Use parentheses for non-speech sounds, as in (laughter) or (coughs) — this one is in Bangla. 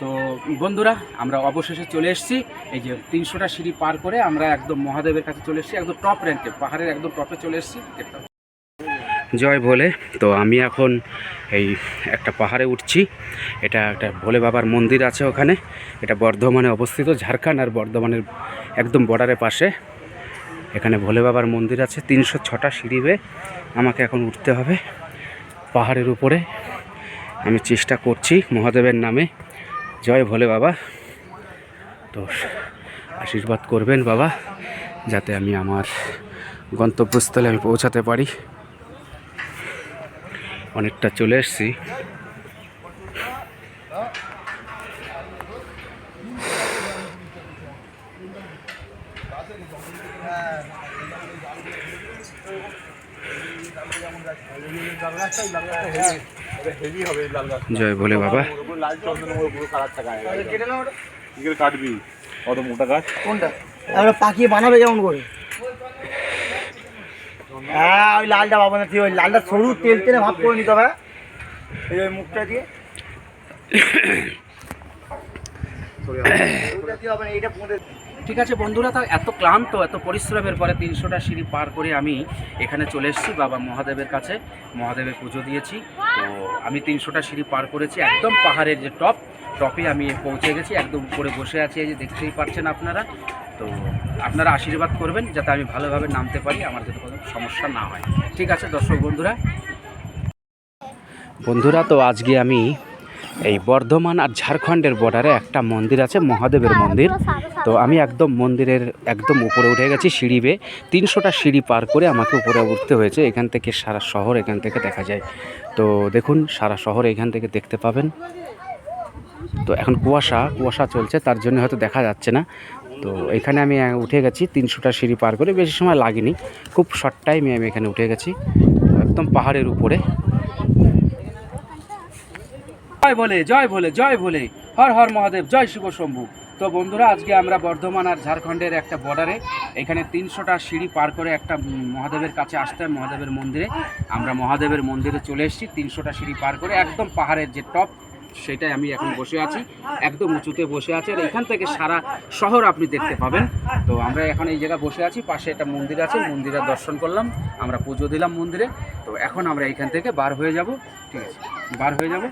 তো বন্ধুরা, আমরা অবশেষে চলে এসেছি। এই যে তিনশোটা সিঁড়ি পার করে আমরা একদম মহাদেবের কাছে চলে এসেছি, একদম টপ র্যাঙ্কে পাহাড়ের একদম টপে চলে এসেছি। জয় ভোলে। তো আমি এখন এই একটা পাহাড়ে উঠছি। এটা একটা ভোলে বাবার মন্দির আছে ওখানে। এটা বর্ধমানে অবস্থিত, ঝাড়খণ্ড আর বর্ধমানের একদম বর্ডারের পাশে। এখানে ভোলে বাবার মন্দির আছে, তিনশো ছটা সিঁড়ি বেয়ে আমাকে এখন উঠতে হবে পাহাড়ের উপরে। আমি চেষ্টা করছি মহাদেবের নামে জয় ভোলে বাবা। তো আশীর্বাদ করবেন বাবা, যাতে আমি আমার গন্তব্যস্থলে আমি পৌঁছাতে পারি। অনেকটা চলে এসেছি। জয় ভোলে বাবা। কাটবি কত মোটা গাছ? কোনটা? আমরা পাকিয়ে বানাবে যেমন করে। হ্যাঁ ওই লালটা পাবো না ঠিক ওই লালটা সরু তেল তেলে ভাব করে নিতে হবে এই ওই মুখটা দিয়ে ওইটা দিয়ে হবে না, এইটা পুঁতে (coughs) ঠিক আছে বন্ধুরা তা এত ক্লান্ত এত পরিশ্রমের পরে তিনশোটা সিঁড়ি পার করে আমি এখানে চলে এসেছি বাবা মহাদেবের কাছে। মহাদেবের পুজো দিয়েছি। তো আমি তিনশোটা সিঁড়ি পার করেছি একদম পাহাড়ের যে টপ টপে আমি পৌঁছে গেছি একদম উপরে বসে আছি এই যে দেখতেই পাচ্ছেন আপনারা। তো আপনারা আশীর্বাদ করবেন যাতে আমি ভালোভাবে নামতে পারি আমার যাতে কোনো সমস্যা না হয়। ঠিক আছে দর্শক বন্ধুরা। বন্ধুরা তো আজকে আমি এই বর্ধমান আর ঝাড়খণ্ডের বর্ডারে একটা মন্দির আছে মহাদেবের মন্দির। তো আমি একদম মন্দিরের একদম উপরে উঠে গেছি সিঁড়ি বেয়ে। তিনশোটা সিঁড়ি পার করে আমাকে উপরে উঠতে হয়েছে। এখান থেকে সারা শহর এখান থেকে দেখা যায়। তো দেখুন সারা শহর এখান থেকে দেখতে পাবেন। তো এখন কুয়াশা কুয়াশা চলছে তার জন্য হয়তো দেখা যাচ্ছে না। তো এখানে আমি উঠে গেছি তিনশোটা সিঁড়ি পার করে। বেশি সময় লাগেনি। খুব শর্ট টাইমে আমি এখানে উঠে গেছি। একদম পাহাড়ের উপরে। জয় বলে জয় বলে জয় বলে। হর হর মহাদেব, জয় শিব শম্ভু। তো বন্ধুরা, আজকে আমরা বর্ধমান আর ঝাড়খণ্ডের একটা বর্ডারে এখানে তিনশোটা সিঁড়ি পার করে একটা মহাদেবের কাছে আসতে হয়, মহাদেবের মন্দিরে। আমরা মহাদেবের মন্দিরে চলে এসেছি, তিনশোটা সিঁড়ি পার করে একদম পাহাড়ের যে টপ সেটাই আমি এখন বসে আছি। একদম উঁচুতে বসে আছি। আর এখান থেকে সারা শহর আপনি দেখতে পাবেন। তো আমরা এখন এই জায়গায় বসে আছি, পাশে একটা মন্দির আছে মন্দিরে দর্শন করলাম। আমরা পুজো দিলাম মন্দিরে। তো এখন আমরা এখান থেকে বার হয়ে যাব। ঠিক আছে, বার হয়ে যাব।